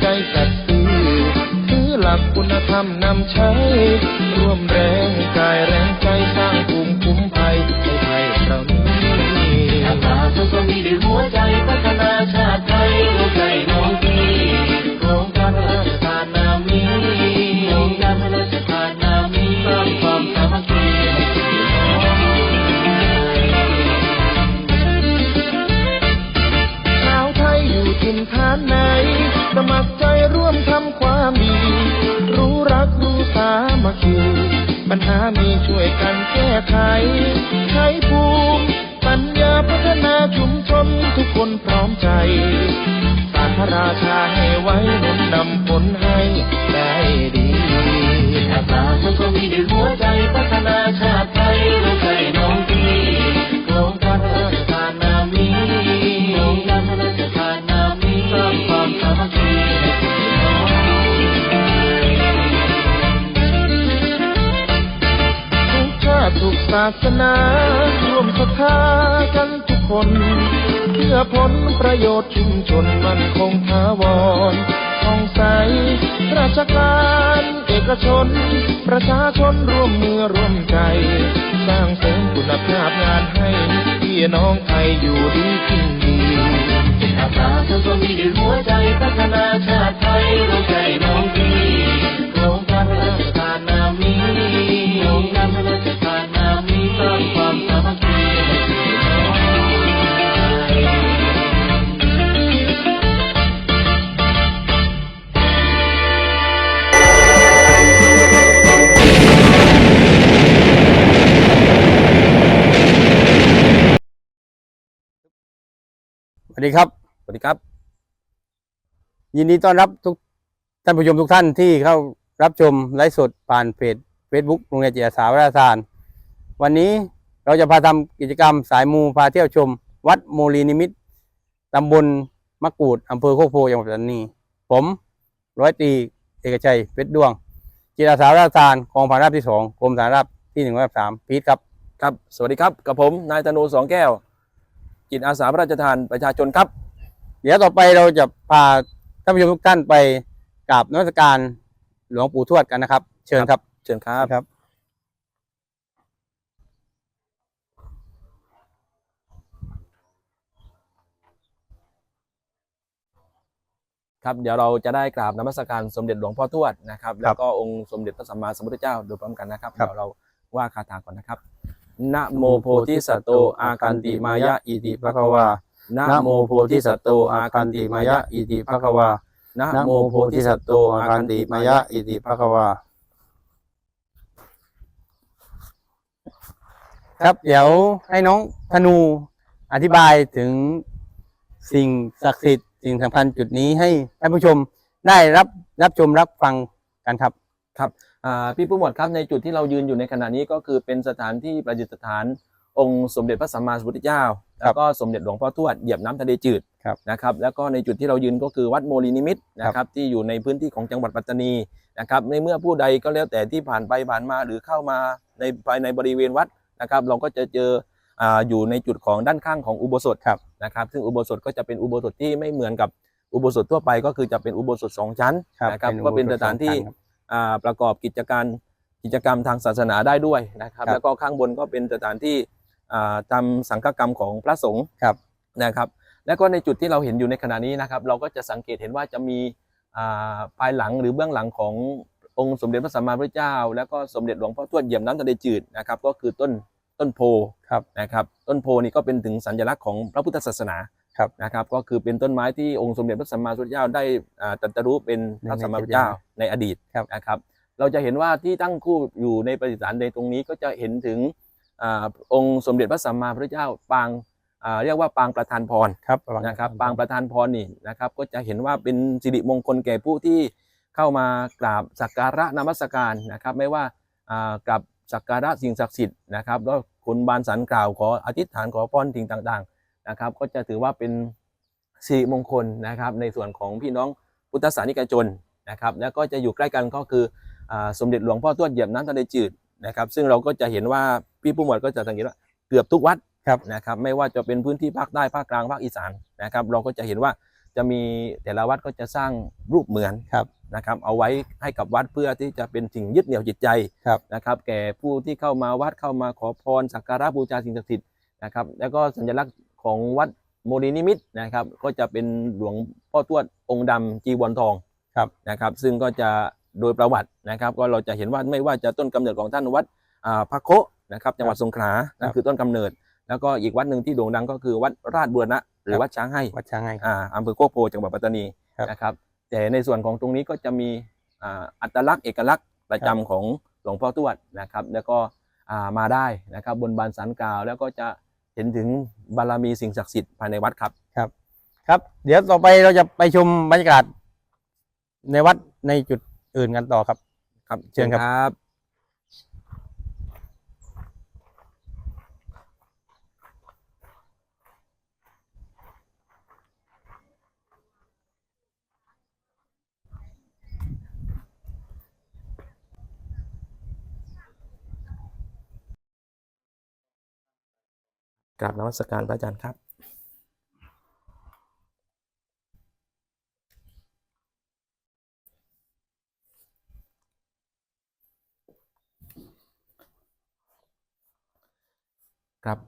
ใจสัตย์ซื่อถือหลักคุณธรรมนำใช้ ร่วมแรงกายแรงใจ ปัญหามีช่วยกันแก้ไข ใช้ภูมิปัญญาพัฒนาชุมชนทุกคนพร้อมใจ สาพระราชาให้ไว้ สนาร่วมศรัทธากันทุกคน เพื่อผลประโยชน์ชุมชนมันคงถาวรท่องใส ราชการเอกชน ประชาชนร่วมมือร่วมใจ สร้างเสริมคุณภาพงานให้พี่น้องไทยอยู่ดีกินดีอาสาสุขมีด้วยหัวใจพัฒนาชาติไทยหัวมใจน้องพี่ วัสดีครับสวัสดีครับ ยินดีต้อนรับทุกท่านผู้ชมทุกท่านที่เข้ารับชมไลฟ์สดผ่านเพจ Facebook โรงเรียนจิตอาสาวิทยาศาสตร์วันนี้เราจะพาทำกิจกรรมสายมูพาเที่ยวชม วัดโมลีนิมิตรตำบลมะกรูดอำเภอโคกโพจังหวัดปัตตานี ผมร้อยตรีเอกชัยเพชรดวง จิตอาสาวิทยาศาสตร์กองพันราบที่สองกรมฐานราบที่หนึ่งร้อยสามพีทครับ ครับ สวัสดีครับ กับผม นายธนูสองแก้ว จิตอาสาพระราชทานประชาชนครับ เดี๋ยวต่อไปเราจะพาท่านผู้ชมทุกท่านไปกราบนมัสการหลวงปู่ทวดกันนะครับ เชิญครับ เชิญครับครับ ครับเดี๋ยวเราจะได้กราบนมัสการสมเด็จหลวงพ่อทวดนะครับ แล้วก็องค์สมเด็จพระสัมมาสัมพุทธเจ้าโดยพร้อมกันนะครับครับเดี๋ยวเราว่าคาถาก่อนนะครับ นะโมโพธิสัตโตอาคันติมายะอิติภคะวานะโมโพธิสัตโตอาคันติมายะอิติภคะวานะนะโมโพธิสัตโตอาอาคัคันติมายะอิอิติภภคควาวาครับเดี๋ยวให้น้องธนูอธิบายถึงสิ่งศักดิ์สิทธิ์สิ่งสำคัญจุดนี้ให้ท่านผู้ชมได้รับรับชมรับฟังกันครับ อ่าพี่ผู้หมวดครับในจุดที่เรายืนอยู่ในขณะนี้ก็คือเป็นสถานที่ประดิษฐาน องค์สมเด็จพระสัมมาสัมพุทธเจ้า แล้วก็สมเด็จหลวงพ่อทวดเหยียบน้ำทะเลจืดครับนะครับแล้วก็ในจุดที่เรายืนก็คือวัดโมลีนิมิตรนะครับที่อยู่ในพื้นที่ของจังหวัดปัตตานีนะครับในเมื่อผู้ใดก็แล้วแต่ที่ผ่านไปผ่านมาหรือเข้ามาในภายในบริเวณวัดนะครับเราก็จะเจออ่าอยู่ในจุดของด้านข้างของอุโบสถครับนะครับซึ่งอุโบสถก็จะเป็นอุโบสถที่ไม่เหมือนกับอุโบสถทั่วไปก็คือจะเป็นอุโบสถสองชั้นครับนะครับเป็นอุโบสถก็เป็นสถานที่ สองชั้นครับอ่าประกอบกิจการกิจกรรมทางศาสนาได้ด้วยนะครับครับแล้วก็ข้างบนก็เป็นสถานที่อ่าทำสังฆกรรมของพระสงฆ์ครับนะครับแล้วก็ในจุดที่เราเห็นอยู่ในขณะนี้นะครับ เราก็จะสังเกตเห็นว่าจะมีอ่าภายหลังหรือเบื้องหลังขององค์สมเด็จพระสัมมาสัมพุทธเจ้า แล้วก็สมเด็จหลวงพ่อทวดเหยียบน้ำทะเลจืดนะครับ ก็คือต้นต้นโพครับนะครับ ต้นโพนี่ก็เป็นถึงสัญลักษณ์ของพระพุทธศาสนา ครับนะครับก็คือเป็นต้นไม้ที่องค์สมเด็จพระสัมมาสัมพุทธเจ้าได้อ่าตรัสรู้เป็นพระสัมมาสัมพุทธเจ้าในอดีตครับนะครับเราจะเห็นว่าที่ตั้งคู่อยู่ในประดิษฐานในตรงนี้ก็จะเห็นถึงอาองค์สมเด็จพระสัมมาสัมพุทธเจ้าปางอ่าเรียกว่าปางประธานพรครับนะครับปางประธานพรนี่นะครับก็จะเห็นว่าเป็นสิริมงคลแก่ผู้ที่เข้ามากราบสักการะนมัสการนะครับไม่ว่าอ่ากราบสักการะสิ่งศักดิ์สิทธิ์นะครับแล้วคุณบานสันกล่าวขออธิษฐานขอพรสิ่งต่างๆ นะครับ ก็จะถือว่าเป็นสิริมงคลนะครับ ในส่วนของพี่น้องพุทธศาสนิกชนนะครับ แล้วก็จะอยู่ใกล้กันก็คืออาสมเด็จหลวงพ่อทวดเหยียบน้ำทะเลจืดนะครับ ซึ่งเราก็จะเห็นว่าพี่ผู้หมวดก็จะสังเกตว่าเกือบทุกวัดครับนะครับไม่ว่าจะเป็นพื้นที่ภาคใต้ภาคกลางภาคอีสานนะครับ เราก็จะเห็นว่าจะมีแต่ละวัดก็จะสร้างรูปเหมือนครับนะครับ เอาไว้ให้กับวัดเพื่อที่จะเป็นสิ่งยึดเหนี่ยวจิตใจครับนะครับ แก่ผู้ที่เข้ามาวัดเข้ามาขอพรสักการะบูชาสิ่งศักดิ์สิทธิ์นะครับ แล้วก็สัญลักษณ์ ของวัดโมลีนิมิตนะครับ ก็จะเป็นหลวงพ่อทวดองค์ดำจีวรทองครับนะครับ ซึ่งก็จะโดยประวัตินะครับ ก็เราจะเห็นว่าไม่ว่าจะต้นกำเนิดของท่านวัดอ่าพระโคะนะครับจังหวัดสงขลานั่นคือต้นกำเนิด แล้วก็อีกวัดหนึ่งที่โด่งดังก็คือวัดราชบูรณะหรือวัดช้างให้วัดช้างให้อ่าอำเภอโคกโพจังหวัดปัตตานีครับนะครับ แต่ในส่วนของตรงนี้ก็จะมีอ่าอัตลักษณ์เอกลักษณ์ประจำของหลวงพ่อทวดนะครับ แล้วก็อ่ามาได้นะครับบนบานสันกล่าวแล้วก็จะ เห็นถึงบารมีสิ่งศักดิ์สิทธิ์ภายในวัดครับ ครับ เดี๋ยวต่อไปเราจะไปชมบรรยากาศในวัดในจุดอื่นกันต่อครับ ครับ เชิญครับบ กราบนมัสการพระอาจารย์ครับ ครับ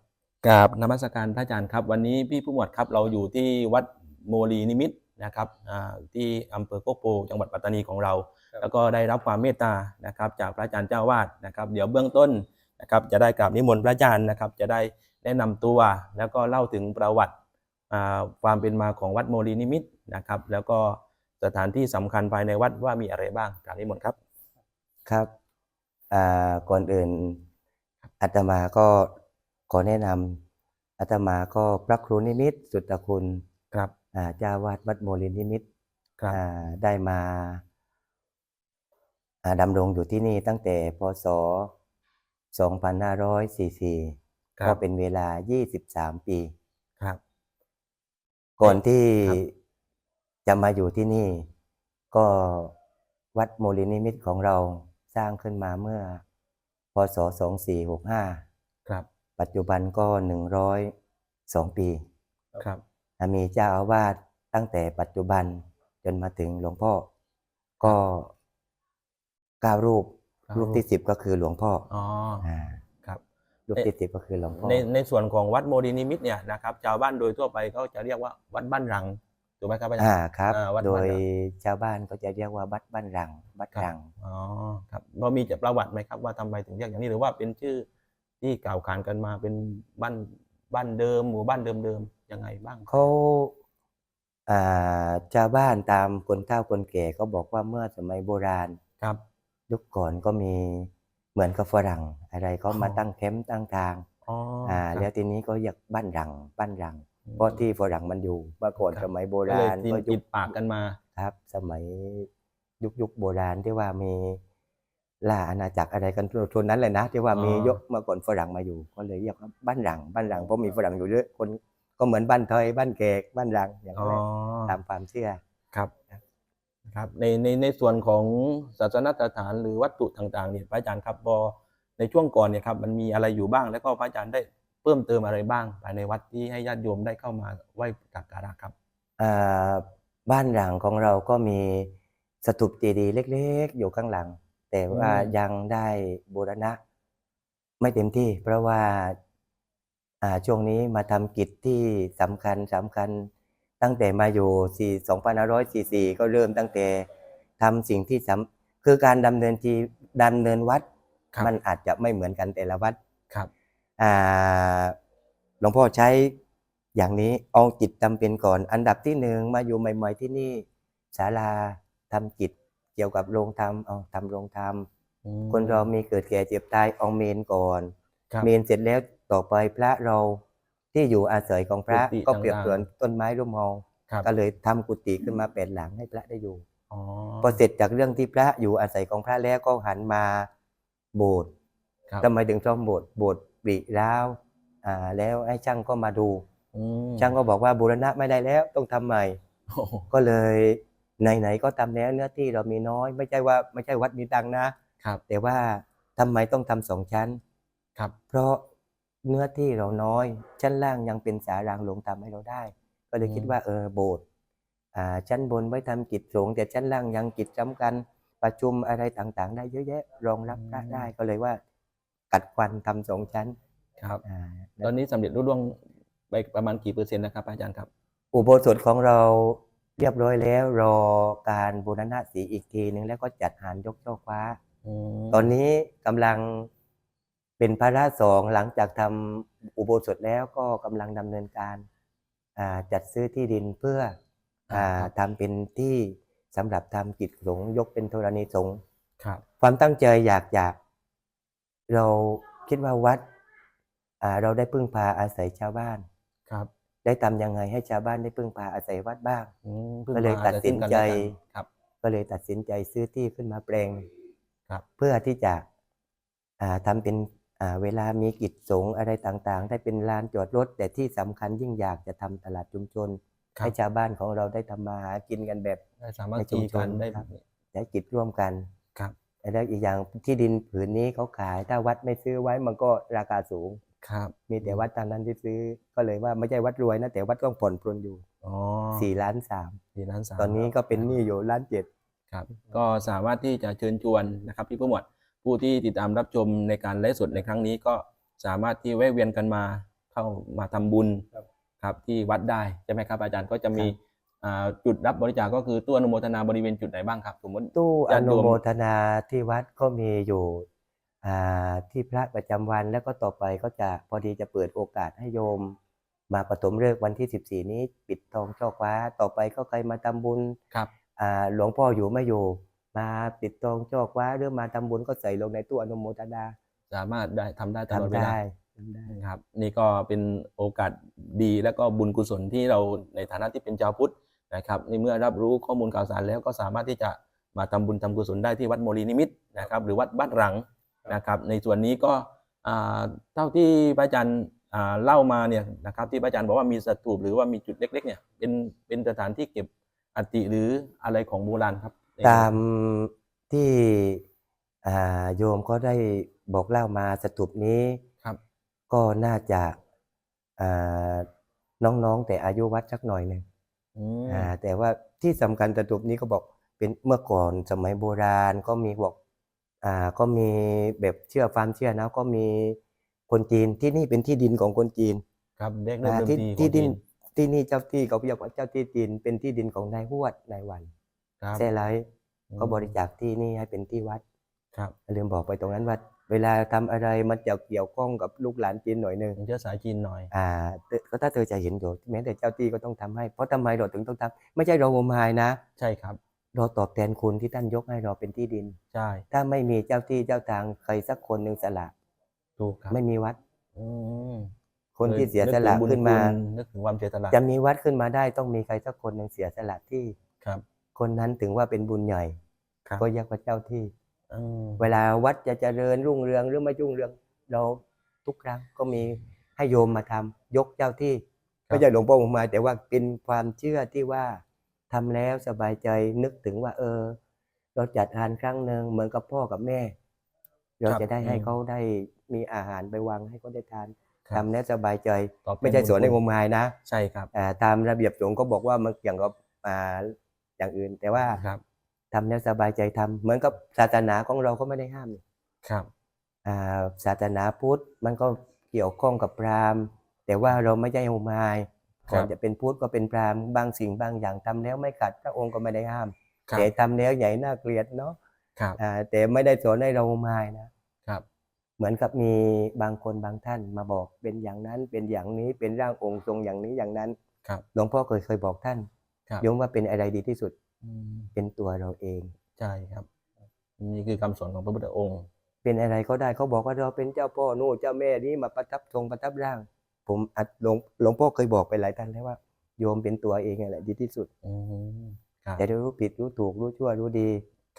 กราบนมัสการพระอาจารย์ครับ วันนี้พี่ผู้หมวดครับเราอยู่ที่วัดโมลีนิมิตนะครับอ่าที่อำเภอโคกโพจังหวัดปัตตานีของเราครับแล้วก็ได้รับความเมตตานะครับ จากพระอาจารย์เจ้าวาดนะครับ เดี๋ยวเบื้องต้นนะครับ จะได้กราบนิมนต์พระอาจารย์นะครับ จะได้ แนะนำตัวแล้วก็เล่าถึงประวัติอ่าความเป็นมาของวัดโมลีนิมิตนะครับ แล้วก็สถานที่สำคัญภายในวัดว่ามีอะไรบ้างกราบนิมนต์ครับครับอ่าก่อนอื่นอาตมาก็ขอแนะนำอาตมาก็พระครูนิมิตรสุตตคุณครับอ่าเจ้าวาดวัดโมลินนิมิตรครับอ่าได้มาอ่าดำรงอยู่ที่นี่ตั้งแต่พศ 2544 ครัก็บเป็นเวลา 23 ปี ครับ ก่อนที่ครับ จะมาอยู่ที่นี่ ก็วัดโมลินนิมิตรของเราสร้างขึ้นมาเมื่อ พศ 2465 ครับปัจจุบันก็ 102 ปี ครับอ่ามีเจ้าอาวาสตั้งแต่ปัจจุบันจนมาถึงหลวงพ่อ ก็เก้ารูปเก้ารูปที่สิบก็คือหลวงพ่ออ๋อ อ่าค รับรูปที่สิบก็คือหลวงพ่อในในส่วนของวัดโมดีนิมิตเนี่ยนะครับชาวบ้านโดยทั่วไปเขาจะเรียกว่าวัดบ้านรังถูกไหมครับอาจารอ่าย์ครับอ่าวัดโดบ้านยรังชาวบ้านก็จะเรียกว่าวัดบ้านรังวัดครับรังอ๋อครับพอมีจะประวัติไหมครับว่าทำไมถึงเรียกอย่างนี้หรือว่าเป็นชื่อที่กล่าวขานกันมาเป็นบ้านบ้านเดิมหมู่บ้านเดิมๆยังไงบ้างเขาอ่าชาวบ้านตามคนเฒ่าคนแก่ก็บอกว่าเมื่อสมัยโบราณครับยุคก่อนก็มี เหมือนกับฝรั่งอะไรเขามาอ๋อตั้งแคมป์ตั้งทางอ๋ออ่าครับแล้วทีนี้ก็อยากบ้านรังบ้านรัง เพราะที่ฝรั่งมันอยู่เมื่อก่อนครับสมัยโบก็เลยราณติดก็ยุติคดปากกันมาครับ สมัยยุคยุคโบราณที่ว่ามีล่าอาณาจักรอะไรกันทนนั้นเลยนะ ที่ว่ามีอ๋อยกเมื่อก่อนฝรั่งมาอยู่ ก็เลยเรียกว่าบ้านรัง บ้านรังเพราะมีฝรั่งอยู่เยอะคนก็เหมือนบ้านไทยบ้านแขกบ้านรังอย่างอ๋อนั้นตามความเชื่อครับ ครับในในในส่วนของศาสนสถานหรือวัตถุต่างๆเนี่ยพระอาจารย์ครับพอในช่วงก่อนเนี่ยครับมันมีอะไรอยู่บ้าง แล้วก็พระอาจารย์ได้เพิ่มเติมอะไรบ้าง ภายในวัดที่ให้ญาติโยมได้เข้ามาไหว้สักการะครับบ้านหลังของเราก็มีสถูปเจดีย์เล็ก ๆ อยู่ข้างหลัง แต่ว่ายังได้บูรณะ ไม่เต็มที่ เพราะว่าอ่าช่วงนี้มาทำกิจที่สำคัญสำคัญ ตั้งแต่มาอยู่ 4 2544 ก็เริ่มตั้งแต่ทำสิ่งที่สำคือการดำเนินทีดำเนินวัดครับมันอาจจะไม่เหมือนกันแต่ละวัดครับอ่าหลวงพ่อใช้อย่างนี้เอาจิตจำเป็นก่อน อันดับที่หนึ่งมาอยู่ใหม่ๆที่นี่ศาลาทำจิตเกี่ยวกับโรงธรรมเอาทำโรงธรรมอืมคนเรามีเกิดแก่เจ็บตายเอาเมนก่อนครับเมนเสร็จแล้วต่อไปพระเรา ที่อยู่อาศัยของพระกุฏิก็เปรียบต่างๆเหมือนต้นไม้ร่มเงาครับ ก็เลยทำกุฏิขึ้นมาแปดหลังให้พระได้อยู่ อ๋อพอเสร็จจากเรื่องที่พระอยู่อาศัยของพระแล้วก็หันมาโบสถ์ครับทำไมถึงซ่อมโบสถ์โบสถ์ปริร้าวอ่าแล้วให้ช่างก็มาดู อืมช่างก็บอกว่าบูรณะไม่ได้แล้วต้องทำใหม่ โอ้โหก็เลยไหนๆก็ทำแล้วเนื้อที่เรามีน้อย ไม่ใช่ว่าไม่ใช่วัดมีตังค์นะ ครับ แต่ว่าทำไมต้องทำสองชั้น ครับ เพราะ เนื้อที่เราน้อย ชั้นล่างยังเป็นสารางหลวงทำให้เราได้ ก็เลยคิดว่าเออโบสถ์อ่าชั้นบนไว้ทำกิจสงฆ์แต่ชั้นล่างยังกิจสำคัญประชุมอะไรต่างๆ ได้เยอะแยะรองรับพระได้ก็เลยว่า กัดควันทำสองชั้นครับอ่าตอนนี้สำเร็จรุ่ล่วงไปประมาณกี่เปอร์เซ็นต์นะครับอาจารย์ครับ อุโบสถของเราเรียบร้อยแล้วรอการบูรณะสีอีกทีหนึ่งแล้วก็จัดหานยกช่อฟ้า ตอนนี้กำลัง เป็นพระราชสองหลังจากทำอุโบสถแล้วก็กำลังดำเนินการอ่าจัดซื้อที่ดินเพื่ออ่าครับทำเป็นที่สำหรับทำกิจสงฆ์ยกเป็นธรณีสงฆ์ครับความตั้งใจอยากอยากเราคิดว่าวัดอ่าเราได้พึ่งพาอาศัยชาวบ้านครับ ได้ทำยังไงให้ชาวบ้านได้พึ่งพาอาศัยวัดบ้างอืมพิ่งก็เลยมาตัดสินใจซึ่งกันและกันครับก็เลยตัดสินใจซื้อที่ขึ้นมาแปลงหนึ่งครับเพื่อที่จะอ่าทำเป็นอ่า เวลามีกิจสงฆ์อะไรต่างๆ ได้เป็นลานจอดรถ แต่ที่สำคัญยิ่งอยากจะทำตลาดชุมชนครับให้ชาวบ้านของเราได้ทำมาหากินกันแบบได้สามารถในชุมตีชกันนได้ครับใช้กิจร่วมกันครับแล้วอีกอย่างที่ดินผืนนี้เขาขายถ้าวัดไม่ซื้อไว้มันก็ราคาสูงครับมีแต่วัดตามนั้นที่ซื้อก็เลยว่าไม่ใช่วัดรวยนะแต่วัดต้องผ่อนปรนอยู่อ๋อสี่ล้านสามสี่ล้านสามตอนนี้ก็เป็นหนี้อยู่ล้านเจ็ดครับ ก็สามารถที่จะเชิญชวนนะครับพี่ผู้หมวด ผู้ที่ติดตามรับชมในการไลฟ์สดในครั้งนี้ก็สามารถที่แวะเวียนกันมาเข้ามาทำบุญครับที่วัดได้ใช่ไหมครับ อาจารย์ก็จะมีอ่าจุดรับบริจาคก็คือตู้อนุโมทนาบริเวณจุดไหนบ้างครับสมมติตู้อญาติโยมนุโมทนาที่วัดก็มีอยู่อ่าที่พระประจำวันแล้วก็ต่อไปก็จะพอดีจะเปิดโอกาสให้โยม มาปฐมฤกษ์วันที่ 14 นี้ ปิดทองช่อฟ้าต่อไปก็ใครมาทำบุญครับอ่าหลวงพ่ออยู่ไม่อยู่ มาปิดทองช่อฟ้าหรือมาทำบุญก็ใส่ลงในตู้อนุโมทนา สามารถได้ทำได้ตลอดทำเวลาได้ทำได้ครับ นี่ก็เป็นโอกาสดีและก็บุญกุศลที่เราในฐานะที่เป็นชาวพุทธนะครับในเมื่อรับรู้ข้อมูลข่าวสารแล้วก็สามารถที่จะมาทำบุญทำกุศลได้ที่วัดโมลีนิมิตรนะครับ หรือวัดบ้านหลังนะครับ ในส่วนนี้ก็อ่าเท่าที่พระอาจารย์อ่าเล่ามาเนี่ยนะครับ ที่พระอาจารย์บอกว่ามีสถูปหรือว่ามีจุดเล็ก ๆ เนี่ยเป็นเป็นสถานที่เก็บอัฐิหรืออะไรของโบราณครับ ตามที่อ่าโยมก็ได้บอกเล่ามาสถูปนี้ครับก็น่าจะอ่าน้องๆ แต่อายุวัดสักหน่อยหนึ่งอืมอ่าแต่ว่าที่สำคัญสถูปนี้ก็บอกเป็นเมื่อก่อนสมัยโบราณก็มีบอกอ่าก็มีแบบเชื่อความเชื่อนะก็มีคนจีนที่นี่เป็นที่ดินของคนจีน ครับเด็กเริ่มอ่าเดิมที่ทีของที่ดินจีนที่นี่เจ้าที่เขาเรียกว่าเจ้าที่จีนเป็นที่ดินของนายหวดนายวัน ครับ แซ่ไลท์อืม ก็บริจาคที่นี่ให้เป็นที่วัดครับ ลืมบอกไปตรงนั้นว่า เวลาทำอะไรมันจะเกี่ยวข้องกับลูกหลานจีนหน่อยหนึงผมเชื้อสายจีนหน่อย อ่าเธอก็ถ้าเธอจะเห็นอยู่แม้แต่เจ้าที่ก็ต้องทำให้ เพราะทำไมเราถึงต้องทำไม่ใช่เราโมายนะ ใช่ครับ เราตอบแทนคุณที่ท่านยกให้เราเป็นที่ดิน ใช่ ถ้าไม่มีเจ้าที่เจ้าทางใครสักคนหนึ่งสละถูกครับไม่มีวัด อืมคนที่ลเสียสละกถึงบุญขึ้นมา คุณนึกถึงความเสียสละจะมีวัดขึ้นมาได้ต้องมีใครสักคนหนึ่งเสียสละที่ครับ คนนั้นถึงว่าเป็นบุญใหญ่ครับก็เรียกว่าเจ้าที่อืมเวลาวัดจะเจริญรุ่งเรืองหรือไม่รุ่งเรือง เราทุกครั้งก็มีให้โยมมาทำยกเจ้าที่ไม่ใช่หลวงพ่อผมมา แต่ว่าเป็นความเชื่อที่ว่าทำแล้วสบายใจนึกถึงว่า เออ เราจัดทานครั้งหนึ่งเหมือนกับพ่อกับแม่ เราจะได้ให้เขาได้มีอาหารไปวางให้เขาได้ทานครับทำแล้วสบายใจตอบแทไม่ใช่สวนในงบุญมงายนะ ใช่ครับอ่าตามระเบียบสงฆ์ก็บอกว่ามันอย่างกับ อ่าอย่างอื่น แต่ว่าครับทำแล้วสบายใจทำเหมือนกับศาสนาของเราก็ไม่ได้ห้ามนี่ครับอ่าศาสนาพุทธมันก็เกี่ยวข้องกับพราหมณ์ แต่ว่าเราไม่ใช่โฮมายครับก่อนจะเป็นพุทธก็เป็นพราหมณ์บางสิ่งบางอย่างทำแล้วไม่ขัดพระองค์ก็ไม่ได้ห้ามครับแต่ทำแล้วใหญ่น่าเกลียดเนาะครับอ่าแต่ไม่ได้สอนให้เราโฮมายนะครับ เหมือนกับมีบางคนบางท่านมาบอกเป็นอย่างนั้นเป็นอย่างนี้เป็นร่างองค์ทรงอย่างนี้อย่างนั้นครับหลวงพ่อเคยเคยบอกท่านครับ โยมว่าเป็นอะไรดีที่สุดอืมเป็นตัวเราเองใช่ครับ นี่คือคำสอนของพระพุทธองค์ เป็นอะไรก็ได้เขาบอกว่าเราเป็นเจ้าพ่อนู่นเจ้าแม่นี้มาประทับทรงประทับร่าง ผมอัดหลวงหลวงพ่อเคยบอกไปหลายท่านแล้วว่า โยมเป็นตัวเองนั่นแหละดีที่สุดอืมครับแต่เรารู้ผิดรู้ถูกรู้ชั่วรู้ดี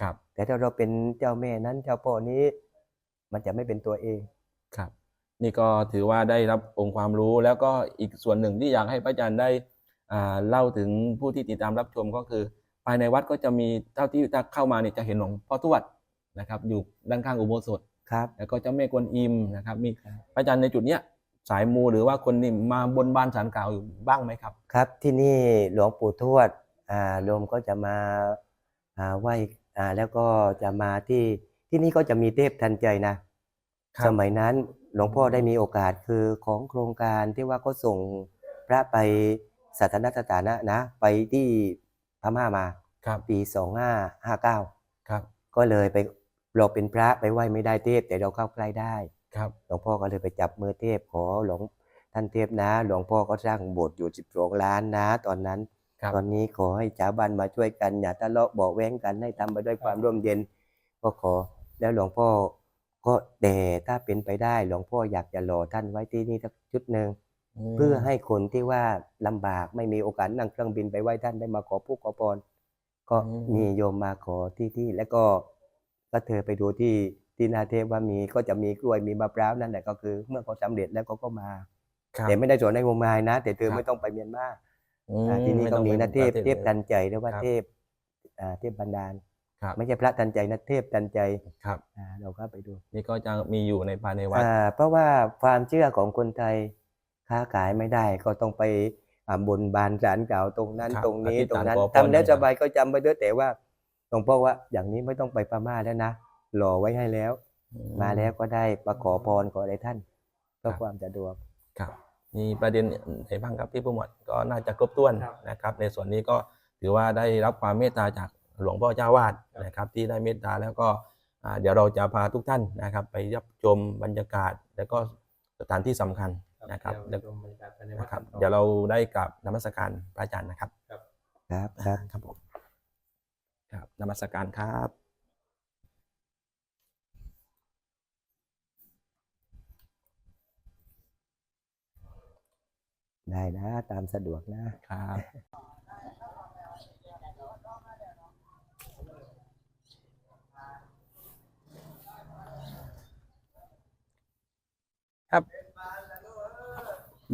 ครับ แต่ถ้าเราเป็นเจ้าแม่นั้นเจ้าพ่อนี้ มันจะไม่เป็นตัวเองครับ นี่ก็ถือว่าได้รับองค์ความรู้แล้วก็อีกส่วนหนึ่งที่อยากให้พระอาจารย์ได้อ่า เล่าถึงผู้ที่ติดตามรับชมก็คือ ภายในวัดก็จะมีเท่าที่ถ้าเข้ามาเนี่ยจะเห็นหลวงพ่อทวดนะครับอยู่ด้านข้างอุโบสถครับแล้วก็เจ้าแม่กวนอิมนะครับมีครับพระอาจารย์ในจุดเนี้ยสายมูหรือว่าคนนี่มาบนบานสารกล่าวอยู่บ้างไหมครับ ครับที่นี่หลวงปู่ทวดอ่าโยมก็จะมาอ่าไหว้อ่าแล้วก็จะมาที่ที่นี่ก็จะมีเทพทันใจนะครับสมัยนั้นหลวงพ่อได้มีโอกาสคือของโครงการที่ว่าเขาส่งพระไป สัตนสถานะนะ ไปที่พม่ามาครับปีสองห้าห้าเก้าครับก็เลยไปเราเป็นพระไปไหว้ไม่ได้เทพ แต่เราเข้าใกล้ได้ครับหลวงพ่อก็เลยไปจับมือเทพขอหลวงท่านเทพนะ หลวงพ่อก็สร้างโบสถ์อยู่สิบสองล้านนะ ตอนนั้นครับตอนนี้ขอให้ชาวบ้านมาช่วยกันอย่าทะเลาะเบอกแว้งกันให้ทำไปด้วยความร่มเย็น ก็ขอแล้วหลวงพ่อก็แต่ถ้าเป็นไปได้หลวงพ่ออยากจะหล่อท่านไว้ที่นี่สักชุดหนึ่งม เพื่อให้คนที่ว่าลำบากไม่มีโอกาสนั่งเครื่องบินไปไหว้ท่านได้มาขอผู้ขอพรก็มีโยมมาขอที่ที่ แล้วก็ก็เธอไปดูที่ที่นาเทพว่ามีก็จะมีกล้วยมีมะพร้าวนั่นแหละก็คือ เมื่อเขาสำเร็จแล้วเขาก็มาครับแต่ไม่ได้สอนในงมงายนะ แต่เธอครับไม่ต้องไปเมียนมาอืมอ่าที่นี่ไม่ก็องมีไปนะเทพประศเทพลยทันใจหรือว่าครับเทพอ่าเทพบันดาลครับไม่ใช่พระทันใจนะเทพทันใจครับอ่าเราก็ไปดู นี่ก็จะมีอยู่ในภายในวัดอ่าเพราะว่าความเชื่อของคนไทย ค้าขายไม่ได้ก็ต้องไปอ่าบนบานศาลกล่าวตรงนั้นครับตรงนี้อธิษตรฐานงนั้นขอพรทำแล้วให้สบายก็จำไปด้วยแต่ว่าหลวงพ่อว่าอย่างนี้ไม่ต้องไปพม่าแล้วนะหล่อไว้ให้แล้ว มาแล้วก็ได้ประขอพรขออะไรท่านเพื่อความสะดวก ครับมีประเด็นไหนบ้างครับที่ผู้หมวดก็น่าจะครบถ้วนนะครับ ในส่วนนี้ก็ถือว่าได้รับความเมตตาจากหลวงพ่อเจ้าวาดนะครับ ที่ได้เมตตาแล้วก็อ่าเดี๋ยวเราจะพาทุกท่านนะครับ ไปรับชมบรรยากาศ แล้วก็สถานที่สำคัญ นะครับเดี๋ยวนะครับ เดี๋ยวเราได้กลับนมัสการพระอาจารย์นะครับ ครับครับครับผมครับนมัสการครับได้นะ ตามสะดวกนะครับ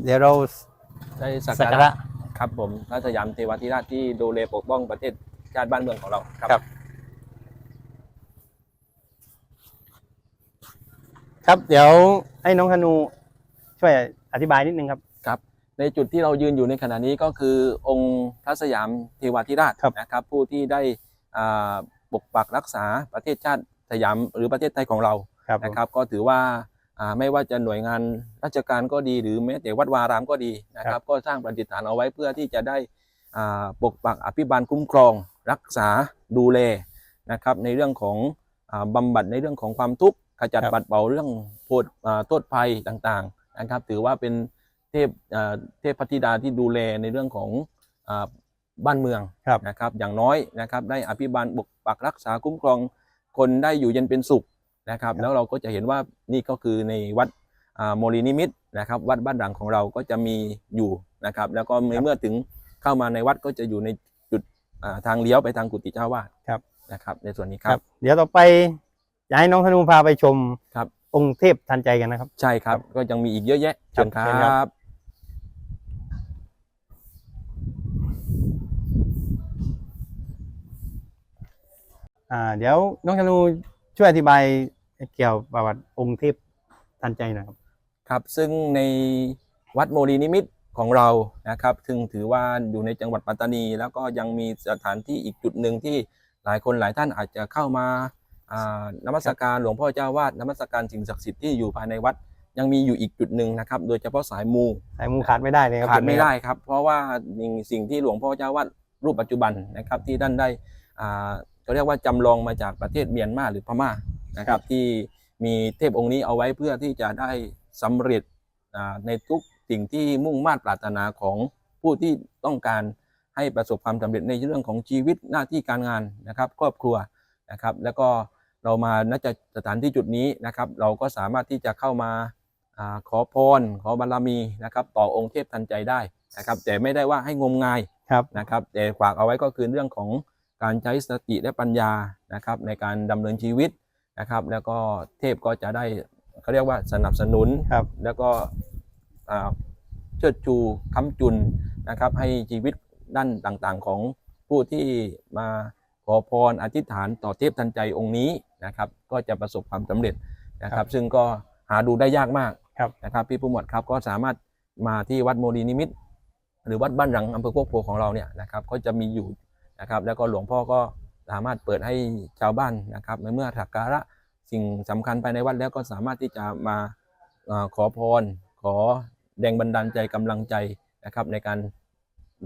เดี๋ยวเราได้สักสักกาการะระครับผมพระสยามเทวาธิราชที่ดูแลปกป้องประเทศชาติบ้านเมืองของเราครับ ครับ ครับเดี๋ยวให้น้องธนูช่วยอธิบายนิดนึงครับครับ ในจุดที่เรายืนอยู่ในขณะนี้ก็คือองค์พระสยามเทวาธิราชครับ นะครับ ผู้ที่ได้อ่าปกปักรักษาประเทศชาติสยามหรือประเทศไทยของเรา ครับผม นะครับก็ถือว่าอ่า ไม่ว่าจะหน่วยงานราชการก็ดีหรือแม้แต่วัดวารามก็ดีนะครับ ก็สร้างประดิษฐานเอาไว้เพื่อที่จะได้อ่าปกปักอภิบาลคุ้มครอง รักษาดูแลนะครับในเรื่องของอาบำบัดในเรื่องของความทุกข์ขจัดครับปัดเป่าเรื่องโทษอ่าโทษภัยต่างๆนะครับ ถือว่าเป็นเทพเอ่อเทพพัธิดาที่ดูแลในเรื่องของอาบ้านเมืองครับนะครับ อย่างน้อยนะครับได้อภิบาลปกปักรักษาคุ้มครอง คนได้อยู่เย็นเป็นสุข นะครับ แล้วเราก็จะเห็นว่านี่ก็คือในวัดอ่าโมลีนิมิตนะครับ วัดบ้านดังของเราก็จะมีอยู่นะครับ แล้วก็เมื่อถึงเข้ามาในวัดก็จะอยู่ในจุดอ่าทางเลี้ยวไปทางกุฏิเจ้าวาดครับนะครับ ในส่วนนี้คครัรับบเดี๋ยวต่อไปอยากให้น้องธนูพาไปชมครับองค์เทพทันใจกันนะครับ ใช่ครับ ก็ยังมีอีกเยอะแยะครัเชิบญครเชิญครัับบอ่าเดี๋ยวน้องธนูช่วยอธิบาย เกี่ยวประวัติองค์เทพทันใจหน่อยครับ ครับ ซึ่งในวัดโมลีนิมิตของเรานะครับ ซึ่งถือว่าอยู่ในจังหวัดปัตตานี แล้วก็ยังมีสถานที่อีกจุดหนึ่งที่หลายคนหลายท่านอาจจะเข้ามาอ่านมัสการหลวงพ่อเจ้าวาดนมัสการสิ่งศักดิ์สิทธิ์ที่อยู่ภายในวัดยังมีอยู่อีกจุดหนึ่งนะครับ โดยเฉพาะสายมูสายมูขาดไม่ได้เลยครับขาดไม่จุนี้ได้ครับ เพราะว่าสิ่งที่หลวงพ่อเจ้าวาดรูปปัจจุบันนะครับที่ท่านได้อ่าเขาเรียกว่าจำลองมาจากประเทศเมียนมาหรือพม่า นะครับ ที่มีเทพองค์นี้เอาไว้เพื่อที่จะได้สำเร็จในทุกสิ่งที่มุ่งมา่ปรารถนาของผู้ที่ต้องการให้ประสบความสำเร็จในเรื่องของชีวิตหน้าที่การงานนะครับ ครอบครัวนะครับ แล้วก็เรามาณจะสถานที่จุดนี้นะครับ เราก็สามารถที่จะเข้ามาอขอพร ขอบารมีนะครับ ต่อองค์เทพทันใจได้นะครับ แต่ไม่ได้ว่าให้งมงายนะครับ แต่ฝากเอาไว้ก็คือเรื่องของการใช้สติและปัญญานะครับ ในการดำเนินชีวิต นะครับ แล้วก็เทพก็จะได้เขาเรียกว่าสนับสนุนครับแล้วก็อ่าเชิดชูค้ำจุนนะครับ ให้ชีวิตด้านต่างๆของผู้ที่มาขอพรอธิษฐานต่อเทพทันใจองค์นี้นะครับ ก็จะประสบความสำเร็จนะครับ ซึ่งก็หาดูได้ยากมากครับนะครับ พี่ผู้หมวดครับก็สามารถมาที่วัดโมดีนิมิตรหรือวัดบ้านรังอำเภอโคกโพของเราเนี่ยนะครับ ก็จะมีอยู่นะครับ แล้วก็หลวงพ่อก็ สามารถเปิดให้ชาวบ้านนะครับในเมื่อสักการะสิ่งสำคัญภายในวัดแล้วก็สามารถที่จะมาเอ่อขอพร ขอแรงบันดาลใจกำลังใจนะครับในการ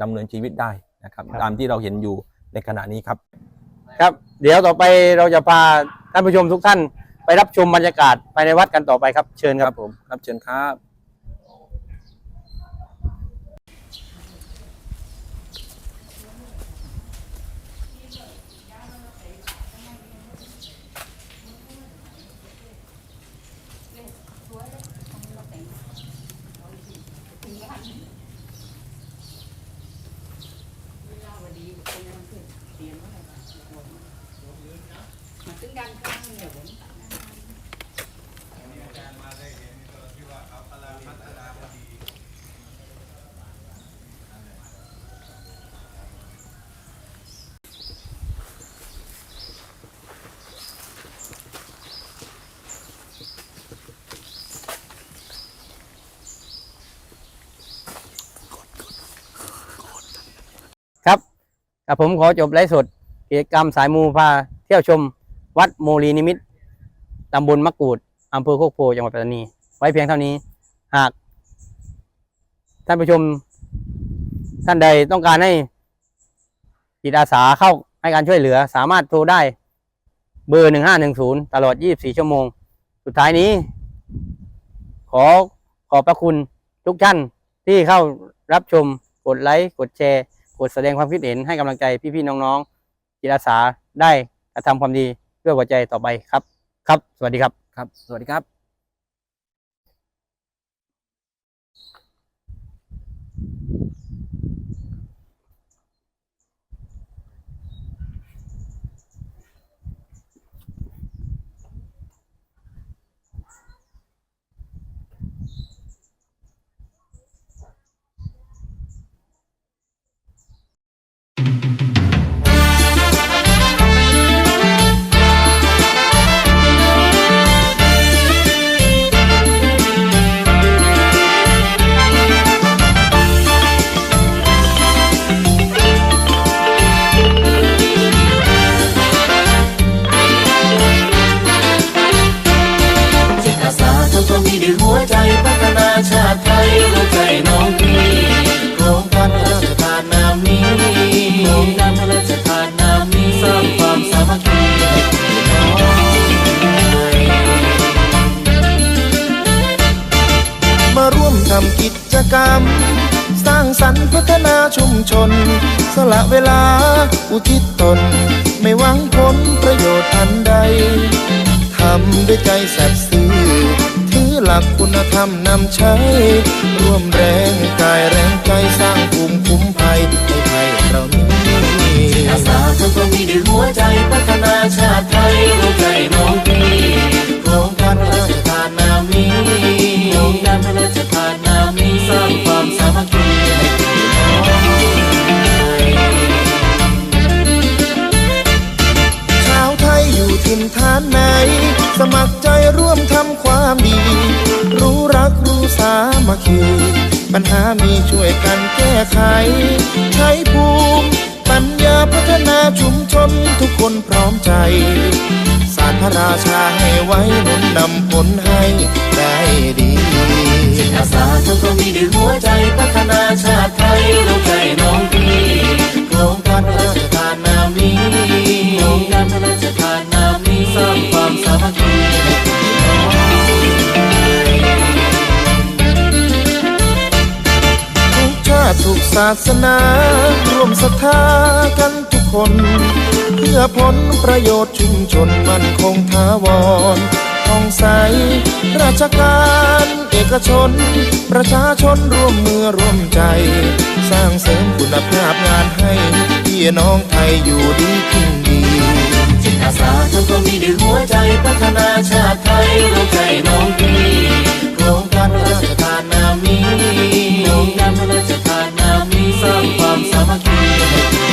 ดำเนินชีวิตได้นะครับครับ ตามที่เราเห็นอยู่ในขณะนี้ครับ ครับ เดี๋ยวต่อไปเราจะพาท่านผู้ชมทุกท่านไปรับชมบรรยากาศภายในวัดกันต่อไปครับ เชิญคครัรับบผมครับเชิญครับครับ กับผมขอจบไลฟ์สดกิจกรรมสายมูพาเที่ยวชม วัดโมลีนิมิตตำบลมะกรูดอำเภอโคกโพจังหวัดปัตตานี ไว้เพียงเท่านี้ หาก ท่านผู้ชม ท่านใดต้องการให้จิตอาสาเข้าให้การช่วยเหลือ สามารถโทรได้เบอร์หนึ่งห้าหนึ่งศูนย์ตลอดยี่บสี่ชั่วโมง สุดท้ายนี้ ขอขอบพระคุณทุกท่านที่เข้ารับชมกดไลค์ กดแชร์ กดแสดงความคิดเห็นให้กำลังใจพี่ๆน้องๆจิตอาสาได้กระทำความดีด้วยหัวใจต่อไปครับ ครับ สวัสดีครับครับ สวัสดีครับ กรรม สร้างสรรค์พัฒนาชุมชน สละเวลาอุทิศตน ไม่หวังผลประโยชน์อันใด ทำด้วยใจสัตย์ซื่อถือหลักคุณธรรมนำใช้ ร่วมแรงกายแรงใจสร้างภูมิคุ้มภัยให้ไทยเรานี้อาสาทำความดีด้วยหัวใจพัฒนาชาติไทยรู้ใจน้อง มีช่วยกันแก้ไข ใช้ภูมิ ปัญญาพัฒนาชุมชนทุกคนพร้อมใจสารพระราชาให้ไว้หนุนนำผลให้ได้ดีจิตอาสาทำความดีด้วยหัวใจพัฒนาชาติไทยรู้ใจน้องพี่โครงการพระราชทานนามนี้โครงการพระราชทานนามนี้สร้างความสามัคคีาสนารวมศรัทธากันทุกคน เพื่อผลประโยชน์ชุมชนมันคงทาวรทองใส ราชการเอกชน ประชาชนร่วมมือร่วมใจ สร้างเสริมคุณภาพงานให้พี่น้องไทยอยู่ดีกินดีจิตอาสาทั้งตัวมีด้วยหัวใจพัฒนาชาติไทยร่วมใจน้องดีโครงการพระราชทานนามีโครงการราชทาน สร้างความสามัคคี